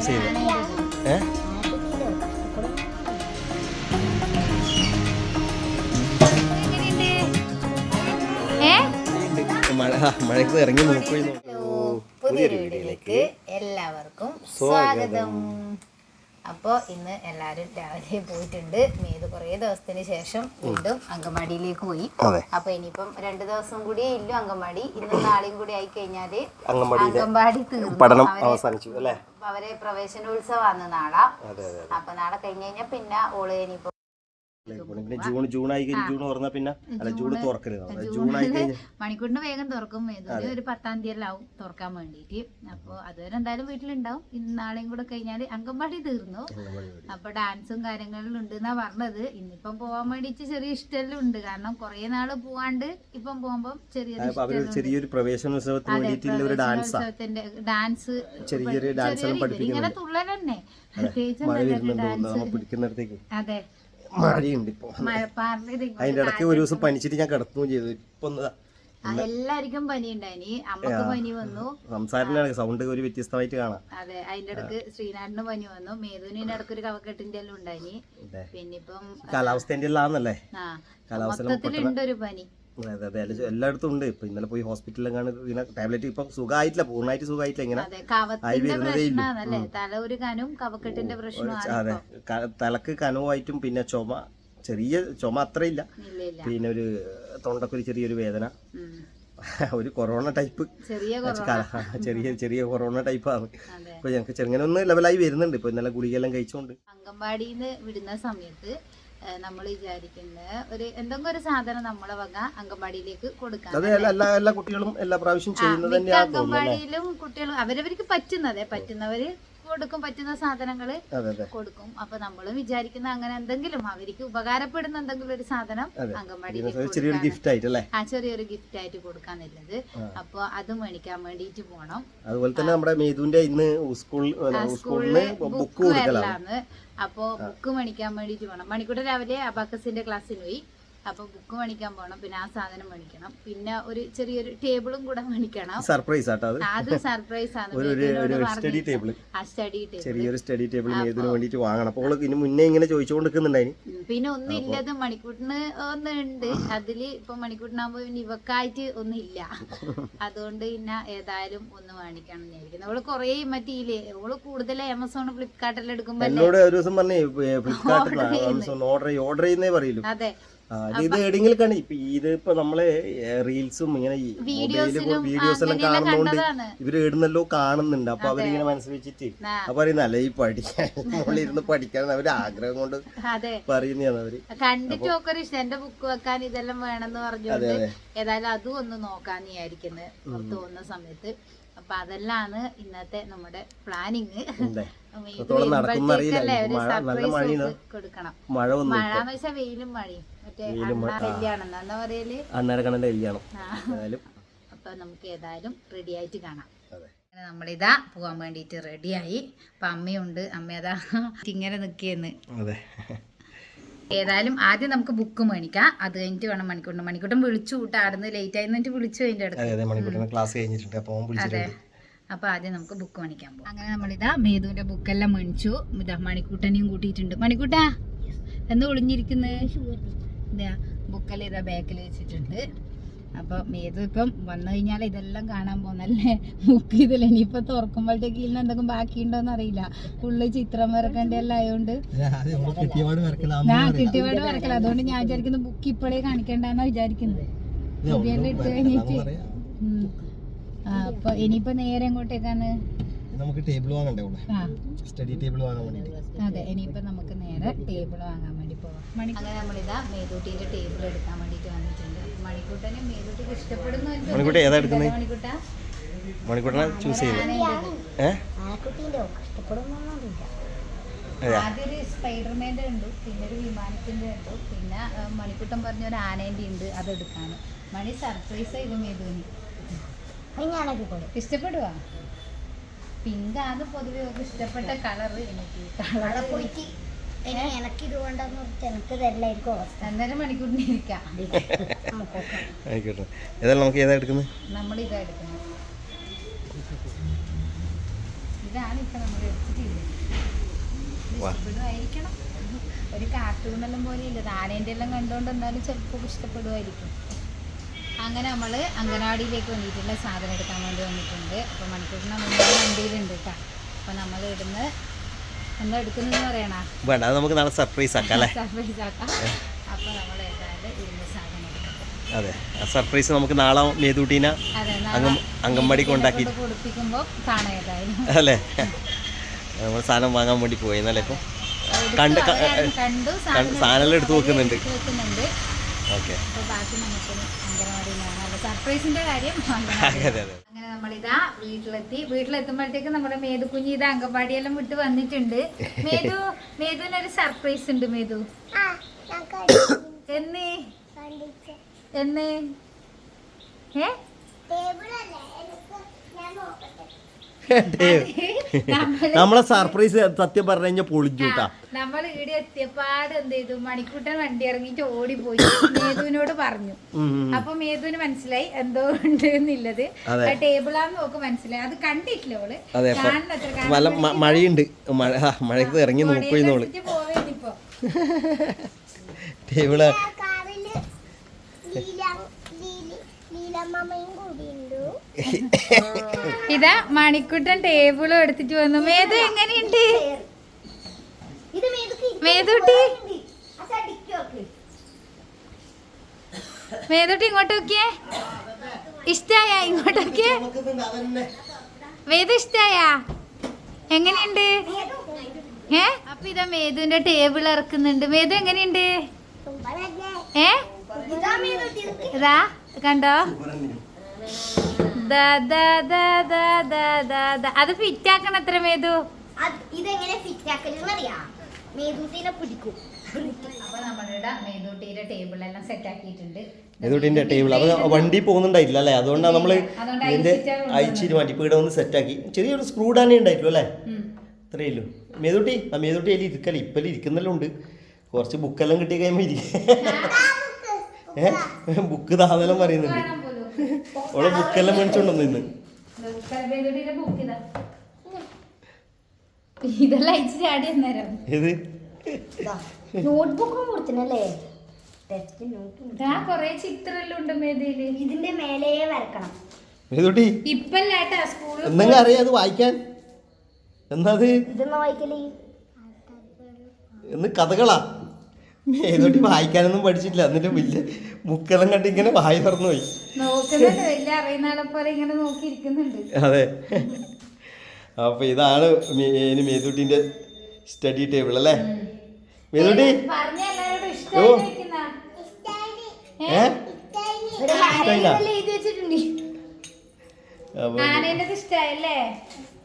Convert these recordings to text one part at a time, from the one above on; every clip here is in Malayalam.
ചൂസ് ചെയ്ത്. ഏ? ഏ? മഴ മഴയ്ക്ക് ഇറങ്ങി നോക്കുകയും പുതിയൊരു വീഡിയോയിലേക്ക് എല്ലാവർക്കും സ്വാഗതം. അപ്പോൾ ഇന്ന് എല്ലാവരും രാവിലെ പോയിട്ടുണ്ട്. മേത് കുറേ ദിവസത്തിന് ശേഷം വീണ്ടും അങ്കമാടിയിലേക്ക് പോയി. അപ്പൊ ഇനിയിപ്പം രണ്ട് ദിവസം കൂടിയേ ഇല്ലു അങ്കമാടി ഇന്ന് നാളെയും കൂടി ആയി കഴിഞ്ഞാൽ അങ്കമാടി തീർന്നു. പഠനം അവരെ- അവസാനിച്ചു അല്ലേ? അവരെ പ്രവേശനോത്സവമാണ് നാളെ. അപ്പൊ നാളെ കഴിഞ്ഞ് കഴിഞ്ഞാൽ പിന്നെ ഓൾ ഇനിയിപ്പോ പിന്നെ ജൂൺ ജൂൺ ആയി കഴിഞ്ഞ് ജൂൺ തുറന്നാ പിന്നെ അല്ല ജൂൺ തുറക്കരുത്. ജൂൺ ആയി കഴിഞ്ഞ് മണിക്കൂറിന് വേഗം തുറക്കും. ഒരു പത്താം തീയതി ആവും തുറക്കാൻ വേണ്ടിയിട്ട് അപ്പോൾ അതുവരെ എന്തായാലും വീട്ടിലുണ്ടാവും. ഇന്ന് നാളെയും കൂടെ കഴിഞ്ഞാൽ അംഗൻവാടി തീർന്നു. അപ്പൊ ഡാൻസും കാര്യങ്ങളിലും ഉണ്ട് എന്നാ പറഞ്ഞത്. ഇന്നിപ്പം പോവാൻ വേണ്ടിയിട്ട് ചെറിയ ഇഷ്ടമെല്ലാം ഉണ്ട് കാരണം കുറേ നാൾ പോവാണ്ട് ഇപ്പം പോകുമ്പോൾ ചെറിയ ചെറിയൊരു പ്രവേശന ഉത്സവത്തിന് ഒരു ഡാൻസ്. ഉത്സവത്തിന്റെ ഡാൻസ് ചെറിയൊരു ഇങ്ങനെ തുള്ളൽ പ്രത്യേകിച്ച് പിടിക്കുന്നിടത്തേക്ക്. അതെ. മഴയുണ്ട് ഇപ്പൊ അതിന്റെ ഇടയ്ക്ക് ഒരു ദിവസം പനിച്ചിട്ട് ഞാൻ കിടക്കുകയും ചെയ്തു. ഇപ്പൊ എല്ലാവർക്കും പനി ഉണ്ടായിനി അമ്മയ്ക്ക് പനി വന്നു. സംസാരത്തിനാണ് സൗണ്ട് ഒരു വ്യത്യസ്തമായിട്ട് കാണാം. അതെ അതിന്റെ ഇടയ്ക്ക് ശ്രീനാഥിന് പനി വന്നു. മേധുവിന്റെ ഇടയ്ക്ക് ഒരു കവക്കെട്ടിന്റെ എല്ലാം ഉണ്ടായി. പിന്നെ ഇപ്പം കാലാവസ്ഥേന്റെ എല്ലാന്നല്ലേ ആ കാലാവസ്ഥ ഒരു പനി. അതെ അതെ. അല്ല എല്ലായിടത്തും ഉണ്ട്. ഇപ്പൊ ഇന്നലെ പോയി ഹോസ്പിറ്റലിലും കാണും ഇങ്ങനെ ടാബ്ലറ്റ് ഇപ്പൊ സുഖമായിട്ടില്ല പൂർണമായിട്ട് സുഖമായിട്ടില്ല ഇങ്ങനെ അതെ വരുന്നതേ ഇല്ലൂ. തലക്ക് കനവുമായിട്ടും പിന്നെ ചുമ ചെറിയ ചുമ അത്രയില്ല. പിന്നെ ഒരു തൊണ്ടക്കൊരു ചെറിയൊരു വേദന. ഒരു കൊറോണ ടൈപ്പ്. ചെറിയ ചെറിയ കൊറോണ ടൈപ്പ് ആണ് ഇപ്പൊ ഞങ്ങൾക്ക് ചെറുങ്ങനെ ഒന്ന് ലെവലായി വരുന്നുണ്ട്. ഇപ്പൊ ഇന്നലെ ഗുളികയെല്ലാം കഴിച്ചുകൊണ്ട് അംഗൻവാടിന്ന് വിടുന്ന സമയത്ത് നമ്മൾ വിചാരിക്കുന്ന ഒരു എന്തെങ്കിലും ഒരു സാധനം നമ്മളെ വക അംഗൻവാടിയിലേക്ക് കൊടുക്കാം എല്ലാ കുട്ടികളും എല്ലാ പ്രാവശ്യം ചെയ്യുന്നത് മിക്ക തന്നെയാന്ന് അംഗൻവാടിയിലും കുട്ടികൾ അവരവർക്ക് പറ്റുന്നതേ പറ്റുന്നവര് കൊടുക്കും പറ്റുന്ന അതെ കൊടുക്കും. അപ്പൊ നമ്മളും വിചാരിക്കുന്ന അങ്ങനെ എന്തെങ്കിലും അവർക്ക് ഉപകാരപ്പെടുന്ന എന്തെങ്കിലും ഒരു സാധനം അംഗൻവാടി ചെറിയൊരു ഗിഫ്റ്റ് ആയിട്ടല്ലേ? ആ ചെറിയൊരു ഗിഫ്റ്റ് ആയിട്ട് കൊടുക്കാന്നുള്ളത്. അപ്പൊ അത് മേടിക്കാൻ വേണ്ടിയിട്ട് പോണം. അതുപോലെ തന്നെ നമ്മുടെ മേതുവിന്റെ ഇന്ന് സ്കൂളിൽ ബുക്ക് കൊടുക്കലാണ്. അപ്പോ ബുക്ക് മേടിക്കാൻ വേണ്ടിയിട്ട് പോണം. മണിക്കൂട്ടർ രാവിലെ അബാക്കസിന്റെ ക്ലാസ്സിന് പോയി. അപ്പൊ ബുക്ക് മേടിക്കാൻ പോകണം പിന്നെ ആ സാധനം മേടിക്കണം. പിന്നെ ഒരു ചെറിയൊരു ടേബിളും കൂടെ മേടിക്കണം. സർപ്രൈസ് ആട്ടോ അത്. സർപ്രൈസ് ആണ്. ആ സ്റ്റഡി ചെറിയൊരു സ്റ്റഡി ടേബിൾ മേതിന് വേണ്ടിയിട്ട് വാങ്ങണം. അപ്പോൾ ഇനി മുന്നേ ഇങ്ങനെ ചോദിച്ചുകൊണ്ടിരിക്കുന്നുണ്ടായിന് പിന്നെ ഒന്നും ഇല്ലത് മണിക്കൂട്ടിന് ഒന്നുണ്ട്. അതിൽ ഇപ്പൊ മണിക്കൂട്ടിനാകുമ്പോ പിന്നെ ഇവക്കായിട്ട് ഒന്നും ഇല്ല അതുകൊണ്ട് പിന്നെ ഏതായാലും ഒന്ന് മേടിക്കണം എന്നായിരിക്കുന്നു അവൾ കൊറേ മറ്റേ അവൾ കൂടുതൽ ആമസോൺ ഫ്ലിപ്കാർട്ടിൽ എടുക്കുമ്പോ എന്നോട് ഒരു ദിവസം പറഞ്ഞേ ഫ്ലിപ്കാർട്ടിൽ ആമസോൺ ഓർഡർ ഓർഡർ ചെയ്യുന്നേ പറയലു അതെ. ഇത് എവിടെയെങ്കിലും ഇപ്പൊ ഇത് ഇപ്പൊ നമ്മൾ റീൽസും ഇങ്ങനെ ഈ വീഡിയോസ് എല്ലാം കാണുന്നോണ്ട് ഇവർ ഇടുന്നല്ലോ കാണുന്നുണ്ട്. അപ്പൊ അവരിങ്ങനെ മനസ്സിൽ വെച്ചിട്ട്. അപ്പൊ പറയുന്ന അല്ല ഈ പഠിക്കാൻ? മുകളിലിരുന്ന് പഠിക്കാൻ അവർ ആഗ്രഹം കൊണ്ട് അതെ. പറയുന്നതാണ് അവർ. കണ്ടിട്ട് ഒക്കെ ഇഷ്ടം. എന്റെ ബുക്ക് വെക്കാൻ ഇതെല്ലാം വേണമെന്ന് പറഞ്ഞുകൊണ്ട് അതെ. ഏതായാലും അതും ഒന്ന് നോക്കാന്ന് വിചാരിക്കുന്നത് തോന്നുന്ന സമയത്ത്. അപ്പൊ അതെല്ലാം ഇന്നത്തെ നമ്മുടെ പ്ലാനിങ് കൊടുക്കണം. മഴ മഴ എന്ന് വെച്ചാൽ വെയിലും മഴയും. മറ്റേ കല്യാണം. പറയൽ? അപ്പൊ നമുക്ക് ഏതായാലും റെഡി ആയിട്ട് കാണാം. നമ്മളിതാ പോകാൻ വേണ്ടിട്ട് റെഡിയായി അപ്പൊ അമ്മയുണ്ട്. അമ്മ അതാ ഇങ്ങനെ നിൽക്കിയെന്ന് അതെ. ഏതായാലും ആദ്യം നമുക്ക് ബുക്ക് മേടിക്കാം. അത് കഴിഞ്ഞിട്ട് വേണം മണിക്കൂട്ടൻ മണിക്കൂട്ടൻ വിളിച്ചു കൂട്ടാ. ആടുന്ന് ലേറ്റ് ആയി എന്നിട്ട് വിളിച്ചു അതിന്റെ അടുത്ത്. അതെ അതെ. ക്ലാസ് കഴിഞ്ഞിട്ടുണ്ട്. അപ്പൊ ആദ്യം നമുക്ക് ബുക്ക് മേടിക്കാൻ പോകും അങ്ങനെ നമ്മളിതാ മേധുവിന്റെ ബുക്കെല്ലാം മേടിച്ചു. ഇതാ മണിക്കൂട്ടനെയും കൂട്ടിയിട്ടുണ്ട്. മണിക്കൂട്ടാ എന്ന് ഒളിഞ്ഞിരിക്കുന്നത് ബുക്കെല്ലാം ഇതാ ബാക്കിൽ വെച്ചിട്ടുണ്ട്. അപ്പൊ മേതു ഇപ്പം വന്നു കഴിഞ്ഞാൽ ഇതെല്ലാം കാണാൻ പോകുന്നല്ലേ? ബുക്ക് ചെയ്തില്ല ഇനിയിപ്പൊ തുറക്കുമ്പോഴത്തേക്ക് ഇന്ന് എന്തെങ്കിലും ബാക്കിയുണ്ടോന്ന് അറിയില്ല. ഫുള്ള് ചിത്രം വരക്കേണ്ട എല്ലാം ആയതുകൊണ്ട് ഞാൻ കിട്ടിയപാട് വരക്കല. അതുകൊണ്ട് ഞാൻ വിചാരിക്കുന്നു ബുക്ക് ഇപ്പോഴേ കാണിക്കണ്ടെന്നാ വിചാരിക്കുന്നത്. ഇട്ട് കഴിഞ്ഞിട്ട്. അപ്പൊ ഇനിയിപ്പോ നേരെ എങ്ങോട്ടേക്കാണ്? നമുക്ക് ടേബിൾ വാങ്ങണ്ടേ സ്റ്റഡി ടേബിൾ വാങ്ങാൻ വേണ്ടിട്ട്. അതെ ഇനിയിപ്പോ നമുക്ക് നേരെ ടേബിൾ വാങ്ങാൻ വേണ്ടി പോവാം. അങ്ങനെ നമ്മളിതാ മേതൂട്ടിന്റെ ടേബിൾ എടുക്കാൻ മണിക്കൂട്ടി ഏതാ എടുക്കുന്നത് മണിക്കൂട്ട. മണിക്കൂട്ടനെ ചൂസ് ചെയ്യുന്നത് ഏഹ് ആദ്യം സ്പൈഡർമാന്റെ ഉണ്ട് പിന്നെ ഒരു ഉണ്ട് പിന്നെ മണിക്കുട്ടൻ പറഞ്ഞ ഒരു ആനേന്റെ ഉണ്ട് മണി സർപ്രൈസ് ഇഷ്ടപ്പെടുവാ? പിങ്ക് ആണ് പൊതുവെ ഇഷ്ടപ്പെട്ട കളർ എനിക്ക്. കളർ പോയിട്ട് എനിക്ക് മണിക്കൂറിന് ഇരിക്കാം. ആയിക്കോട്ടെ. ഏതായാലും നമുക്ക് ഏതാ എടുക്കുന്നത്? നമ്മൾ ഇതാ എടുക്കുന്നത്. ഇതാണ് ഇപ്പൊ നമ്മൾ എടുത്തിട്ടില്ല വാ. ഇഷ്ടപ്പെടുമായിരിക്കണം ഒരു കാർട്ടൂണെല്ലാം പോലെ ഇല്ല ആനേന്റെ എല്ലാം കണ്ടുകൊണ്ട് എന്നാലും ചിലപ്പോൾ ഇഷ്ടപ്പെടുമായിരിക്കും. അങ്ങനെ നമ്മൾ അംഗനവാടിയിലേക്ക് വേണ്ടിയിട്ടുള്ള സാധനം എടുക്കാൻ വേണ്ടി വന്നിട്ടുണ്ട്. അപ്പോൾ മണിക്കൂറിന് മുന്നേ വണ്ടിയിലുണ്ട് കേട്ടോ. അപ്പോൾ നമ്മൾ ഇടുന്ന് പറയണ വേണ്ട അത് നമുക്ക് നാളെ സർപ്രൈസ് ആക്കാം. അല്ലേ അതെ ആ സർപ്രൈസ് നമുക്ക് നാളെ മേതൂട്ടീന അംഗൻവാടി കൊണ്ടാക്കി അല്ലേ? നമ്മൾ സാധനം വാങ്ങാൻ വേണ്ടി പോയിന്നല്ലേ ഇപ്പം കണ്ട് സാധനം എടുത്ത് വെക്കുന്നുണ്ട്. ഓക്കെ. അപ്പോൾ ബാക്കി നമുക്ക് കാര്യം അതെ അതെ അങ്ങനെ നമ്മളിതാ വീട്ടിലെത്തി. വീട്ടിലെത്തുമ്പോഴത്തേക്ക് നമ്മുടെ മേതു കുഞ്ഞി ഇത് എല്ലാം വിട്ട് വന്നിട്ടുണ്ട്. മേതു മേതുവിനൊരു സർപ്രൈസ് ഉണ്ട് മേതു. എന്ന്? എന്ന്? ഏ? ടേബിളല്ലേ? എനിക്ക് ഞാൻ നോക്കട്ടെ. നമ്മൾ സർപ്രൈസ് സത്യം പറഞ്ഞു കഴിഞ്ഞാൽ പൊളിച്ചു കേട്ടാ നമ്മൾ ഇവിടെ എത്തിയപ്പാട് എന്ത് ചെയ്തു? മണിക്കൂട്ടൻ വണ്ടി ഇറങ്ങിയിട്ട് ഓടിപ്പോയി. മേധുവിനോട് പറഞ്ഞു. അപ്പൊ മേതുവിന് മനസ്സിലായി എന്തോ ഉണ്ട് എന്നുള്ളത് ആ ടേബിളാന്ന് നോക്ക് മനസ്സിലായി. അത് കണ്ടിട്ടില്ല ഓൾ നല്ല മഴയുണ്ട്. മഴ ആ, ഇറങ്ങി നോക്കിന്നോൾ ടേബിൾ ആ. ഇതാ മണിക്കുട്ടൻ ടേബിളും എടുത്തിട്ട് വന്നു. മേതു എങ്ങനെയുണ്ട്? മേതുട്ടി? മേതുട്ടി ഇങ്ങോട്ട് നോക്കിയേ. ഇഷ്ടായ ഇങ്ങോട്ട് നോക്കിയേ. മേതു ഇഷ്ടായ? എങ്ങനെയുണ്ട്? ഏ? അപ്പൊ ഇതാ മേതുവിന്റെ ടേബിൾ ഇറക്കുന്നുണ്ട്. മേതു എങ്ങനെയുണ്ട്? ഏ? ഇതാ കണ്ടോ. അത് ഫിറ്റ് ആക്കണം എത്ര മേതു? ഇതെങ്ങനെ മേതുട്ടിനെ പിടിക്കും. അപ്പൊ നമ്മളുടെ മേതൂട്ടിയുടെ ടേബിൾ എല്ലാം സെറ്റ് ആക്കിയിട്ടുണ്ട്. മേതൂട്ടിന്റെ ടേബിൾ അത് വണ്ടി പോകുന്നുണ്ടായിട്ടില്ല അല്ലേ? അതുകൊണ്ടാണ് നമ്മൾ അതുകൊണ്ട് ഇതിന്റെ അയച്ചിരി അയച്ചിട്ട് മാറ്റി ഇവിടെ ഒന്ന് സെറ്റാക്കി ചെറിയൊരു സ്ക്രൂ ഡാനേ ഉണ്ടായിട്ടുള്ളൂ അല്ലേ. ഇത്രയല്ലോ മേതൂട്ടി ആ മേതൂട്ടി അതിൽ ഇരിക്കല്ല? ഇപ്പം ഇരിക്കുന്നെല്ലാം ഉണ്ട്. കുറച്ച് ബുക്കെല്ലാം കിട്ടിയ കഴിയുമ്പോ ഇരിക്കും. ഏഹ് ബുക്ക് താന്നെല്ലാം പറയുന്നുണ്ട്. ഓളെ ബുക്കെല്ലാം മേടിച്ചോണ്ടോ ഇന്ന്? ഇതെല്ലാം അയച്ചു ചാടി അന്നേരം ഇത് നോട്ട്ബുക്കും കൊടുത്തിനല്ലേ? കൊറേ ചിത്രമെല്ലാം ഉണ്ട് മേതയിൽ ഇതിന്റെ മേലേ വരക്കണം. മേതൂട്ടി ഇപ്പല്ലാട്ടാ സ്കൂളിൽ എന്തെങ്കിലും അറിയാം അത് വായിക്കാൻ? എന്നാ അത്? ഇതെന്നാ വായിക്കൽ? എന്ന് കഥകളാ. മേതൂട്ടി വായിക്കാനൊന്നും പഠിച്ചിട്ടില്ല. എന്നിട്ട് വലിയ ബുക്കെല്ലാം കണ്ട് ഇങ്ങനെ വായി തുറന്നു പോയി. നോക്കുന്നുണ്ട് വലിയ അറിയുന്ന ആളെ പോലെ ഇങ്ങനെ നോക്കിയിരിക്കുന്നുണ്ട് അതെ. അപ്പൊ ഇതാണ് മേതുട്ടിന്റെ ഇനി മേതൂട്ടിന്റെ സ്റ്റഡി ടേബിൾ അല്ലേ? മേതൂട്ടി? പറഞ്ഞ എല്ലാവരോടും ഓ. ഏഹ് ഏ?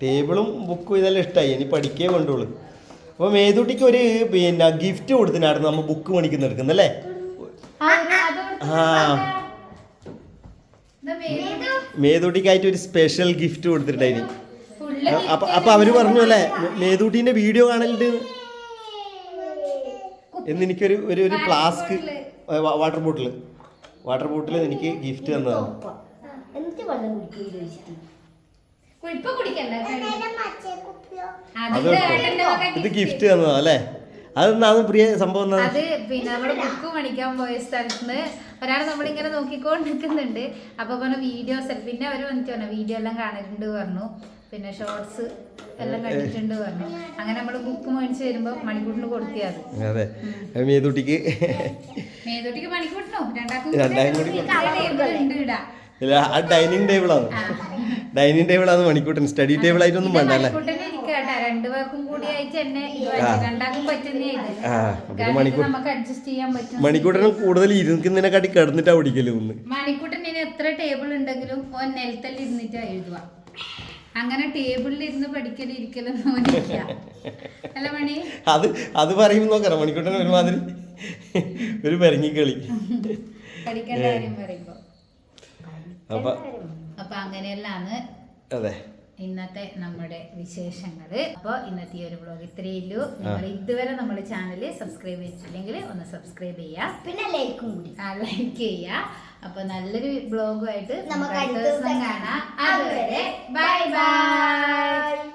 ടേബിളും ബുക്കും ഇതെല്ലാം ഇഷ്ടമായി ഇനി പഠിക്കേ കൊണ്ടുള്ളൂ. അപ്പോൾ മേതൂട്ടിക്ക് ഒരു പിന്നെ ഗിഫ്റ്റ് കൊടുത്തിനായിരുന്നു നമ്മ ബുക്ക് മേടിക്കുന്ന എടുക്കുന്നല്ലേ ആ, മേതൂട്ടിക്കായിട്ട് ഒരു സ്പെഷ്യൽ ഗിഫ്റ്റ് കൊടുത്തിട്ടുണ്ടായിരുന്നു അപ്പൊ അപ്പൊ അവർ പറഞ്ഞു അല്ലേ മേതൂട്ടിന്റെ വീഡിയോ കാണലുണ്ട്. എന്ന് എനിക്കൊരു ഒരു ഒരു flask water bottle water bottle എനിക്ക് ഗിഫ്റ്റ് തന്നതാണ്. ഇപ്പൊ കുടിക്കണ്ട. അത് ഇത് ഗിഫ്റ്റ് തന്നതാ അല്ലേ? അതെന്താണ് പ്രിയ സംഭവം അത് പിന്നെ നമ്മുടെ ബുക്ക് മണിക്കാൻ പോയ സ്ഥലത്ത് നിന്ന് ഒരാൾ നമ്മളിങ്ങനെ നോക്കിക്കൊണ്ടിരിക്കുന്നുണ്ട്. അപ്പൊ പറഞ്ഞ വീഡിയോസ് പിന്നെ അവർ വന്നിട്ട് പറഞ്ഞു വീഡിയോ എല്ലാം കാണലുണ്ട് പറഞ്ഞു. പിന്നെ ഷോർട്സ് എല്ലാം കണ്ടിട്ടുണ്ട് പറഞ്ഞു. അങ്ങനെ നമ്മൾ ബുക്ക് മേടിച്ച് വരുമ്പോ മണിക്കൂട്ടിന് കൊടുത്തിയത് അതെ. മേതൂട്ടിക്ക്. മേതോട്ടിക്ക് മണിക്കൂട്ടിനോ? രണ്ടാക്കും ആ ഡൈനിങ് ടേബിളാണ്. ഡൈനിങ് ടേബിളാണ് മണിക്കൂട്ടൻ സ്റ്റഡി ടേബിൾ ആയിട്ടൊന്നും വേണ്ട അല്ലേ? രണ്ടുപേർക്കും കൂടി ആയിട്ട് എന്നെ രണ്ടാക്കും പറ്റുന്നേ മണിക്കൂട്ടനും കൂടുതൽ ഇരുന്നിനെക്കാട്ടി കിടന്നിട്ടാ പഠിക്കൽ ഒന്ന് മണിക്കൂട്ടൻ ഇനി എത്ര ടേബിൾ ഉണ്ടെങ്കിലും ഓൻ നിലത്തല്ല ഇരുന്നിട്ടാ എഴുതുക. അങ്ങനെ ടേബിളിൽ ഇരുന്ന് പഠിക്കലും ഇരിക്കലൊന്നും അല്ല മണി? അത് അത് പറയും നോക്കാം മണിക്കൂട്ടൻ ഒരുമാതിരി ഒരു പരങ്ങിക്കളി പഠിക്കേണ്ട കാര്യം പറയുമ്പോ. അപ്പൊ അപ്പൊ അങ്ങനെയല്ലാന്ന് അതെ. ഇന്നത്തെ നമ്മുടെ വിശേഷങ്ങൾ അപ്പോൾ ഇന്നത്തെ ഈ ഒരു വ്ളോഗ് ഇത്രയേ ഉള്ളൂ. നിങ്ങൾ ഇതുവരെ നമ്മുടെ ചാനൽ സബ്സ്ക്രൈബ് ചെയ്തിട്ടില്ലെങ്കിൽ ഒന്ന് സബ്സ്ക്രൈബ് ചെയ്യുക. പിന്നെ ലൈക്കും കൂടി. ആ ലൈക്ക് ചെയ്യുക. അപ്പൊ നല്ലൊരു ബ്ലോഗുമായിട്ട് നമുക്ക് അടുത്ത ദിവസം ദിവസം കാണാം. അതുവരെ ബൈ ബൈ